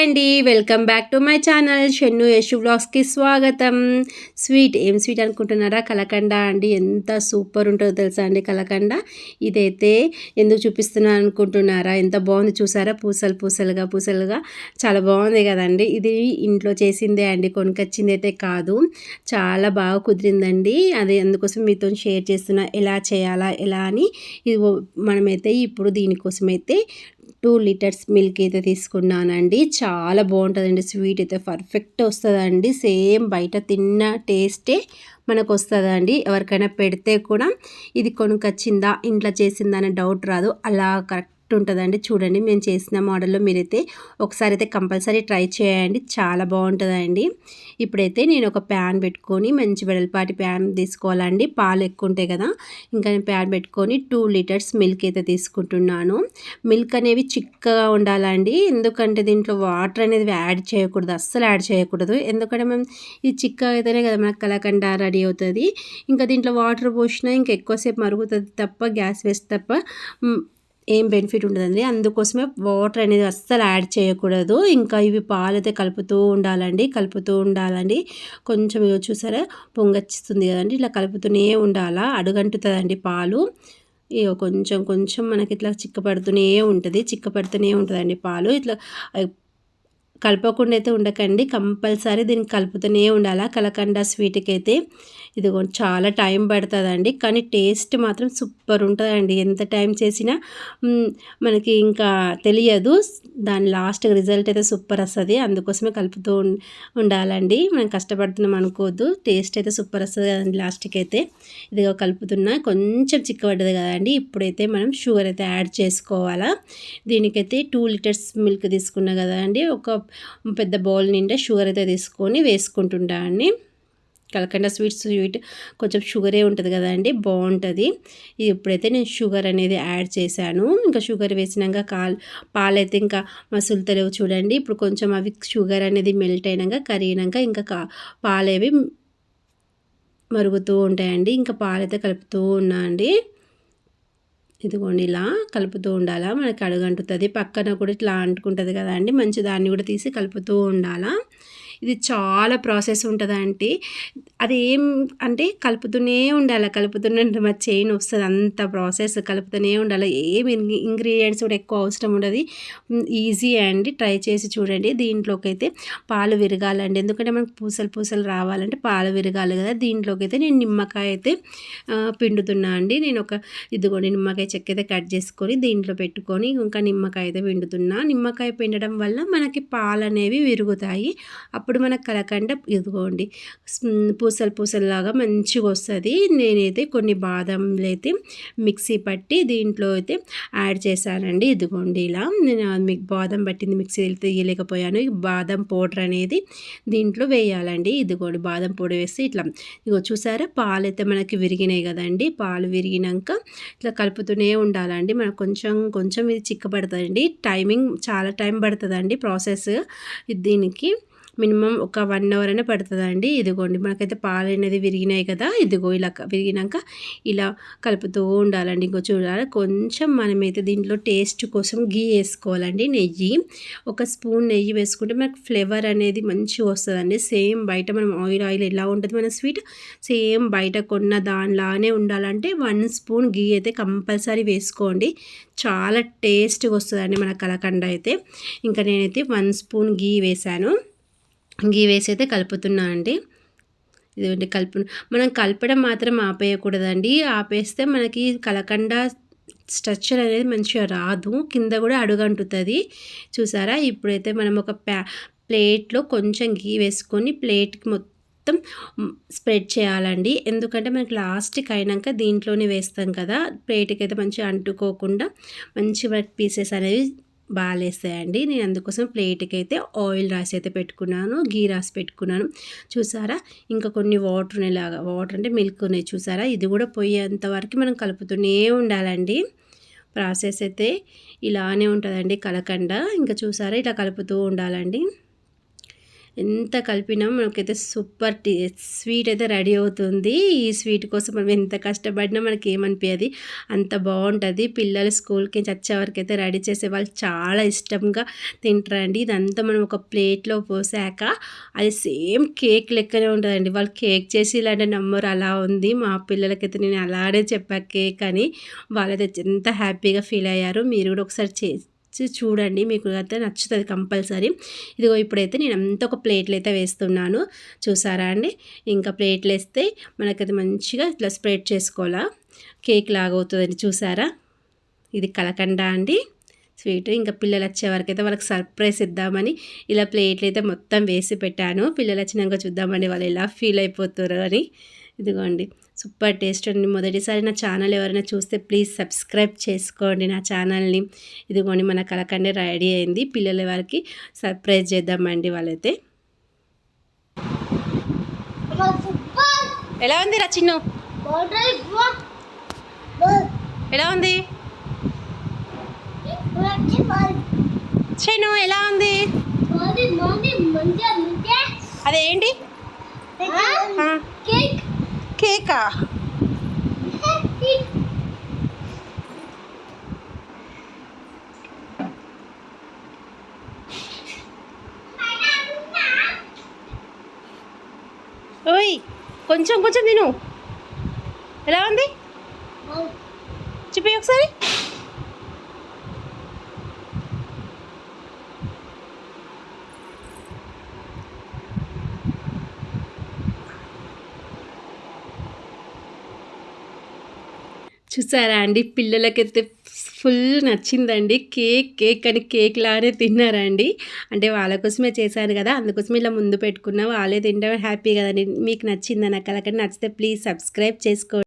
Hi అండి. Welcome back to my channel Shennu Yashu బ్లాగ్స్కి స్వాగతం. Sweet ఏం స్వీట్ అనుకుంటున్నారా? కలకండ అండి. ఎంత సూపర్ ఉంటుందో తెలుసా అండి కలకండ? ఇదైతే ఎందుకు చూపిస్తున్నా అనుకుంటున్నారా? ఎంత బాగుంది చూసారా? పూసలు పూసలుగా పూసలుగా. చాలా బాగుంది కదండి. ఇది ఇంట్లో చేసిందే అండి కొనుకొచ్చింది అయితే కాదు. చాలా బాగా కుదిరిందండి. అది అందుకోసం మీతో షేర్ చేస్తున్నా. ఎలా చేయాలా ఎలా అని. ఇది మనమైతే ఇప్పుడు దీనికోసం అయితే టూ లీటర్స్ మిల్క్ అయితే తీసుకున్నానండి. చాలా చాలా బాగుంటుందండి. స్వీట్ అయితే పర్ఫెక్ట్ వస్తుందండి. సేమ్ బయట తిన్న టేస్టే మనకు వస్తుందండి ఎవరికైనా పెడితే కూడా ఇది కొనుకొచ్చిందా ఇంట్లో చేసిందా అనే డౌట్ రాదు. అలా కరెక్ట్ ఉంటుందండి. చూడండి మేము చేసిన మోడల్లో మీరైతే ఒకసారి అయితే కంపల్సరీ ట్రై చేయండి. చాలా బాగుంటుందండి. ఇప్పుడైతే నేను ఒక ప్యాన్ పెట్టుకొని మంచి వెడల్పాటి ప్యాన్ తీసుకోవాలండి. పాలు ఎక్కువ ఉంటాయి కదా ఇంకా నేను ప్యాన్ పెట్టుకొని టూ లీటర్స్ మిల్క్ అయితే తీసుకుంటున్నాను. మిల్క్ అనేవి చిక్కగా ఉండాలండి. ఎందుకంటే దీంట్లో వాటర్ అనేది యాడ్ చేయకూడదు అస్సలు యాడ్ చేయకూడదు. ఎందుకంటే మనం ఇది చిక్కగా అయితేనే కదా మనకు కలకండ రెడీ అవుతుంది. ఇంకా దీంట్లో వాటర్ పోసినా ఇంకా ఎక్కువసేపు మరుగుతుంది తప్ప గ్యాస్ వేస్తే తప్ప ఏం బెనిఫిట్ ఉండదండి. అందుకోసమే వాటర్ అనేది అస్సలు యాడ్ చేయకూడదు. ఇంకా ఇవి పాలైతే కలుపుతూ ఉండాలండి కలుపుతూ ఉండాలండి. కొంచెం చూసారా పొంగచ్చిస్తుంది కదండి. ఇట్లా కలుపుతూనే ఉండాలా అడుగంటుతుందండి పాలు. ఇక కొంచెం కొంచెం మనకి ఇట్లా చిక్కపడుతూనే ఉంటుంది చిక్కపడుతూనే ఉంటుందండి పాలు. ఇట్లా కలపకుండా అయితే ఉండకండి. కంపల్సరీ దీన్ని కలుపుతూనే ఉండాలి? కలకండ స్వీట్కి అయితే ఇది చాలా టైం పడుతుందండి. కానీ టేస్ట్ మాత్రం సూపర్ ఉంటుందండి. ఎంత టైం చేసినా మనకి ఇంకా తెలియదు. దాని లాస్ట్ రిజల్ట్ అయితే సూపర్ వస్తుంది. అందుకోసమే కలుపుతూ ఉండాలండి. మనం కష్టపడుతున్నాం అనుకోవద్దు. టేస్ట్ అయితే సూపర్ వస్తుంది కదండి లాస్ట్కి అయితే ఇదిగో కలుపుతున్నా. కొంచెం చిక్కబడ్డది కదండి. ఇప్పుడైతే మనం షుగర్ అయితే యాడ్ చేసుకోవాలా? దీనికైతే టూ లీటర్స్ మిల్క్ తీసుకున్నా కదండి. ఒక పెద్ద బౌల్ నిండా షుగర్ అయితే తీసుకొని వేసుకుంటుంటా అండి కలకండ స్వీట్ స్వీట్ కొంచెం షుగరే ఉంటుంది కదండి బాగుంటుంది. ఇది ఇప్పుడైతే నేను షుగర్ అనేది యాడ్ చేశాను ఇంకా షుగర్ వేసినాక కాల్ పాలైతే ఇంకా మసులుతలేవు చూడండి. ఇప్పుడు కొంచెం అవి షుగర్ అనేది మెల్ట్ అయినాక కరిగినాక ఇంకా కా పాలేవి మరుగుతూ ఉంటాయండి. ఇంకా పాలైతే కలుపుతూ ఉన్నా అండి ఇదిగోండి ఇలా కలుపుతూ ఉండాలా? మనకి అడుగంటుతుంది. పక్కన కూడా ఇట్లా అంటుకుంటుంది కదా అండి మంచి దాన్ని కూడా తీసి కలుపుతూ ఉండాలా? ఇది చాలా ప్రాసెస్ ఉంటుందంటే అది ఏం అంటే కలుపుతూనే ఉండాలి కలుపుతూనే మా చైన్ వస్తుంది అంత ప్రాసెస్ కలుపుతూనే ఉండాలి. ఏం ఇంగ్రీడియంట్స్ కూడా ఎక్కువ అవసరం ఉండదు. ఈజీ అండి ట్రై చేసి చూడండి. దీంట్లోకి అయితే పాలు విరగాలండి. ఎందుకంటే మనకు పూసలు పూసలు రావాలంటే పాలు విరగాలి కదా. దీంట్లోకి అయితే నేను నిమ్మకాయ అయితే పిండుతున్నా అండి నేను ఒక ఇదిగోండి నిమ్మకాయ చెక్క అయితే కట్ చేసుకొని దీంట్లో పెట్టుకొని ఇంకా నిమ్మకాయ అయితే పిండుతున్నా. నిమ్మకాయ పిండడం వల్ల మనకి పాలు అనేవి విరుగుతాయి. అప్పుడు అప్పుడు మన కలకండ ఇదిగోండి పూసలు పూసల్లాగా మంచిగా వస్తుంది. నేనైతే కొన్ని బాదంలు అయితే మిక్సీ పట్టి దీంట్లో అయితే యాడ్ చేశానండి. ఇదిగోండి ఇలా నేను మీకు బాదం పట్టింది మిక్సీ తీయలేకపోయాను. బాదం పౌడర్ అనేది దీంట్లో వేయాలండి. ఇదిగోండి బాదం పొడి వేసి ఇట్లా ఇగో చూసారా? పాలు అయితే మనకి విరిగినాయి కదండి. పాలు విరిగినాక ఇట్లా కలుపుతూనే ఉండాలండి. మనకు కొంచెం కొంచెం ఇది చిక్కబడుతుందండి. టైమింగ్ చాలా టైం పడుతుందండి ప్రాసెస్ దీనికి. మినిమం ఒక వన్ అవర్ అయినా పడుతుందండి. ఇదిగోండి మనకైతే పాలు అనేది విరిగినాయి కదా. ఇదిగో ఇలా విరిగినాక ఇలా కలుపుతూ ఉండాలండి. ఇంకో చూడాలి. కొంచెం మనమైతే దీంట్లో టేస్ట్ కోసం గీ వేసుకోవాలండి. నెయ్యి ఒక స్పూన్ నెయ్యి వేసుకుంటే మనకు ఫ్లేవర్ అనేది మంచిగా వస్తుందండి. సేమ్ బయట మనం ఆయిల్ ఆయిల్ ఎలా ఉంటుంది మన స్వీట్? సేమ్ బయట కొన్న దానిలానే ఉండాలంటే వన్ స్పూన్ గీ అయితే కంపల్సరీ వేసుకోండి. చాలా టేస్ట్గా వస్తుందండి మన కలకండ అయితే. ఇంకా నేనైతే వన్ స్పూన్ గీ వేశాను. గీ వేసి అయితే కలుపుతున్నా అండి. ఇదిగోండి కలుపు మనం కలపడం మాత్రం ఆపేయకూడదండి. ఆపేస్తే మనకి కలకండ స్ట్రక్చర్ అనేది మంచిగా రాదు. కింద కూడా అడుగంటుతుంది. చూసారా? ఇప్పుడైతే మనం ఒక ప్యా ప్లేట్లో కొంచెం గీ వేసుకొని ప్లేట్కి మొత్తం స్ప్రెడ్ చేయాలండి. ఎందుకంటే మనకి లాస్ట్కి అయినాక దీంట్లోనే వేస్తాం కదా. ప్లేట్కి అయితే మంచిగా అంటుకోకుండా మంచి పీసెస్ అనేవి బాగాలేస్తాయండి నేను అందుకోసం ప్లేట్కి అయితే ఆయిల్ రాసి అయితే పెట్టుకున్నాను గీ రాసి పెట్టుకున్నాను. చూసారా? ఇంకా కొన్ని వాటర్ ఉన్నాయిలాగా వాటర్ అంటే మిల్క్ ఉన్నాయి చూసారా? ఇది కూడా పోయేంత వరకు మనం కలుపుతూనే ఉండాలండి. ప్రాసెస్ అయితే ఇలానే ఉంటుందండి కలకండ. ఇంకా చూసారా? ఇట్లా కలుపుతూ ఉండాలండి. ఎంత కలిపినా మనకైతే సూపర్ టీ స్వీట్ అయితే రెడీ అవుతుంది. ఈ స్వీట్ కోసం మనం ఎంత కష్టపడినా మనకి ఏమనిపించదు అంత బాగుంటుంది. పిల్లలు స్కూల్కి వచ్చే వరకు అయితే రెడీ చేసే వాళ్ళు చాలా ఇష్టంగా తింటారండి. ఇదంతా మనం ఒక ప్లేట్లో పోసాక అది సేమ్ కేక్ లెక్కనే ఉంటుందండి. వాళ్ళు కేక్ చేసి ఇలాంటి నమ్మరు అలా ఉంది. మా పిల్లలకైతే నేను అలానే చెప్పా కేక్ అని. వాళ్ళైతే ఎంత హ్యాపీగా ఫీల్ అయ్యారు. మీరు కూడా ఒకసారి చేసి చూడండి మీకు అయితే నచ్చుతుంది కంపల్సరీ. ఇదిగో ఇప్పుడైతే నేను అంత ఒక ప్లేట్లు అయితే వేస్తున్నాను చూసారా అండి? ఇంకా ప్లేట్లు వేస్తే మనకైతే మంచిగా ఇట్లా స్ప్రెడ్ చేసుకోవాలా? కేక్ లాగా అవుతుందని చూసారా? ఇది కలకండ అండి. స్వీట్. ఇంకా పిల్లలు వచ్చే వరకు అయితే వాళ్ళకి సర్ప్రైజ్ ఇద్దామని ఇలా ప్లేట్లు అయితే మొత్తం వేసి పెట్టాను. పిల్లలు వచ్చినాక చూద్దామండి వాళ్ళు ఎలా ఫీల్ అయిపోతారు అని. ఇదిగోండి. సూపర్ టేస్ట్ అండి. మొదటిసారి నా ఛానల్ ఎవరైనా చూస్తే ప్లీజ్ సబ్స్క్రైబ్ చేసుకోండి నా ఛానల్ని. ఇదిగోండి మన కలకండే రెడీ అయింది. పిల్లల వారికి సర్ప్రైజ్ చేద్దామండి వాళ్ళైతే. ఎలా ఉంది రా చిన్ను? ఎలా ఉంది? చిన్ను ఎలా ఉంది. అదేంటి? కేకా ఓయ్ కొంచెం కొంచెం తిను. ఎలా ఉంది? చూపి ఒకసారి. చూసారా అండి? పిల్లలకైతే ఫుల్ నచ్చిందండి. కేక్ కేక్ అని కేక్ లానే తిన్నారండి. అంటే వాళ్ళ కోసమే చేశాను కదా అందుకోసం ఇలా ముందు పెట్టుకున్నా. వాళ్ళే తింటే హ్యాపీ కదండి. మీకు నచ్చిందా? నాకు అలాగే నచ్చితే ప్లీజ్ సబ్స్క్రైబ్ చేసుకోండి.